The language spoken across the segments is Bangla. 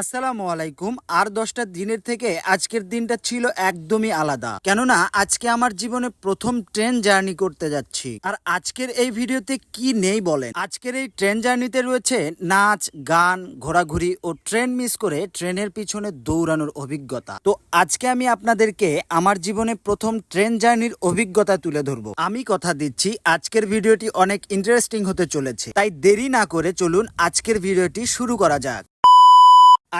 আসসালামু আলাইকুম। আর দশটা দিনের থেকে আজকের দিনটা ছিল একদমই আলাদা। কেননা আজকে আমার জীবনে প্রথম ট্রেন জার্নি করতে যাচ্ছি। আর আজকের এই ভিডিওতে কি নেই বলেন? আজকের এই ট্রেন জার্নিতে রয়েছে নাচ, গান, ঘোরাঘুরি ও ট্রেন মিস করে ট্রেনের পিছনে দৌড়ানোর অভিজ্ঞতা। তো আজকে আমি আপনাদেরকে আমার জীবনে প্রথম ট্রেন জার্নির অভিজ্ঞতা তুলে ধরবো। আমি কথা দিচ্ছি, আজকের ভিডিওটি অনেক ইন্টারেস্টিং হতে চলেছে। তাই দেরি না করে চলুন আজকের ভিডিওটি শুরু করা যাক।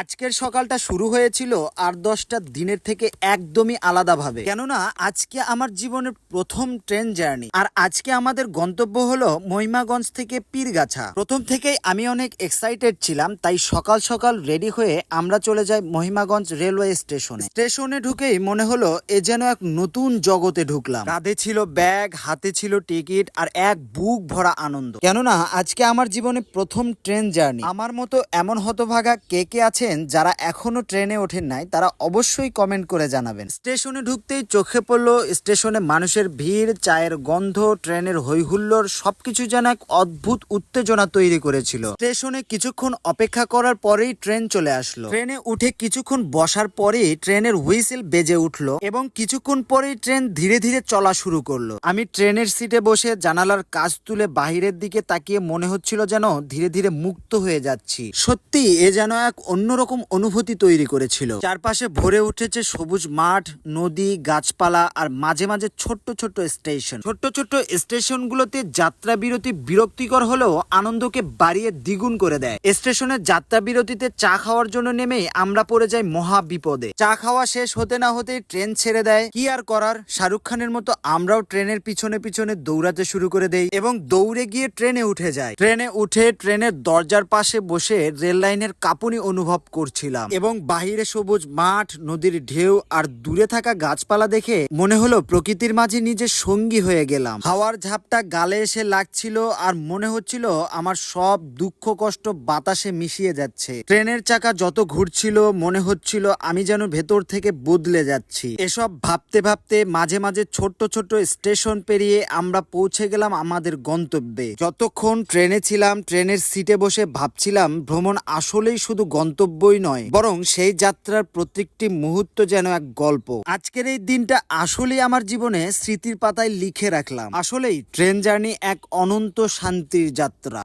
আজকের সকালটা শুরু হয়েছিল আর দশটা দিনের থেকে একদমই আলাদাভাবে। কেননা আজকে আমার জীবনের প্রথম ট্রেন জার্নি, আর আজকে আমাদের গন্তব্য হলো মহিমাগঞ্জ থেকে পীরগাছা। প্রথম থেকেই আমি অনেক এক্সাইটেড ছিলাম, তাই সকাল সকাল রেডি হয়ে আমরা চলে যাই মহিমাগঞ্জ রেলওয়ে স্টেশনে স্টেশনে ঢুকেই মনে হলো এ যেন এক নতুন জগতে ঢুকলাম। কাঁধে ছিল ব্যাগ হাতে ছিল টিকিট আর এক বুক ভরা আনন্দ। কেননা আজকে আমার জীবনে প্রথম ট্রেন জার্নি। আমার মতো এমন হতভাগা কে কে আছেন যারা এখনও ট্রেনে ওঠেন নাই, তারা অবশ্যই কমেন্ট করে জানাবেন। স্টেশনে ঢুকতেই চোখে পড়ল স্টেশনে মানুষের ভিড়, চায়ের গন্ধ, ট্রেনের হৈহুল্লোর সবকিছু যেন এক অদ্ভুত উত্তেজনা তৈরি করেছিল। স্টেশনে কিছুক্ষণ অপেক্ষা করার পরেই ট্রেন চলে আসলো। ট্রেনে উঠে কিছুক্ষণ বসার পরেই ট্রেনের হুইসেল বেজে উঠল এবং কিছুক্ষণ পরেই ট্রেন ধীরে ধীরে চলা শুরু করল। আমি ট্রেনের সিটে বসে জানালার কাজ তুলে বাহিরের দিকে তাকিয়ে মনে হচ্ছিল যেন ধীরে ধীরে মুক্ত হয়ে যাচ্ছি। সত্যি এ যেন এক অন্যরকম অনুভূতি তৈরি করেছিল। চারপাশে ভরে উঠেছে সবুজ মাঠ, নদী, গাছপালা আর মাঝে মাঝে ছোট্ট ছোট্ট স্টেশন। ছোট্ট ছোট্ট স্টেশনগুলোতে যাত্রা বিরতি বিরক্তিকর হলেও আনন্দকে বাড়িয়ে দ্বিগুণ করে দেয়। স্টেশনের যাত্রা বিরতিতে চা খাওয়ার জন্য নেমে আমরা পড়ে যাই মহা বিপদে চা খাওয়া শেষ হতে না হতেই ট্রেন ছেড়ে দেয়। কি আর করার? শাহরুখ খানের মতো আমরাও ট্রেনের পিছনে পিছনে দৌড়াতে শুরু করে দেই এবং দৌড়ে গিয়ে ট্রেনে উঠে যায় ট্রেনে উঠে ট্রেনের দরজার পাশে বসে রেল লাইনের কাঁপুনি অনুভব করছিলাম। এবং বাহিরে সবুজ মাঠ, নদীর ঢেউ আর দূরে থাকা গাছপালা দেখে মনে হলো প্রকৃতির মাঝে নিজের সঙ্গী হয়ে গেলাম। হাওয়ার ঝাপটা গালে এসে লাগছিল আর মনে হচ্ছিল আমার সব দুঃখ কষ্ট বাতাসে মিশিয়ে যাচ্ছে। ট্রেনের চাকা যত ঘুরছিল, মনে হচ্ছিল আমি যেন ভেতর থেকে বদলে যাচ্ছি। এসব ভাবতে ভাবতে মাঝে মাঝে ছোট্ট ছোট্ট স্টেশন পেরিয়ে আমরা পৌঁছে গেলাম আমাদের গন্তব্যে। যতক্ষণ ট্রেনে ছিলাম, ট্রেনের সিটে বসে ভাবছিলাম, ভ্রমণ আসলেই শুধু গন্তব্যই নয়, বরং সেই যাত্রার প্রত্যেকটি মুহূর্ত যেন এক গল্প। আজকের এই দিনটা আসলেই আমার জীবনে স্মৃতির পাতায় লিখে রাখলাম। আসলেই ট্রেন জার্নি এক অনন্ত শান্তির যাত্রা।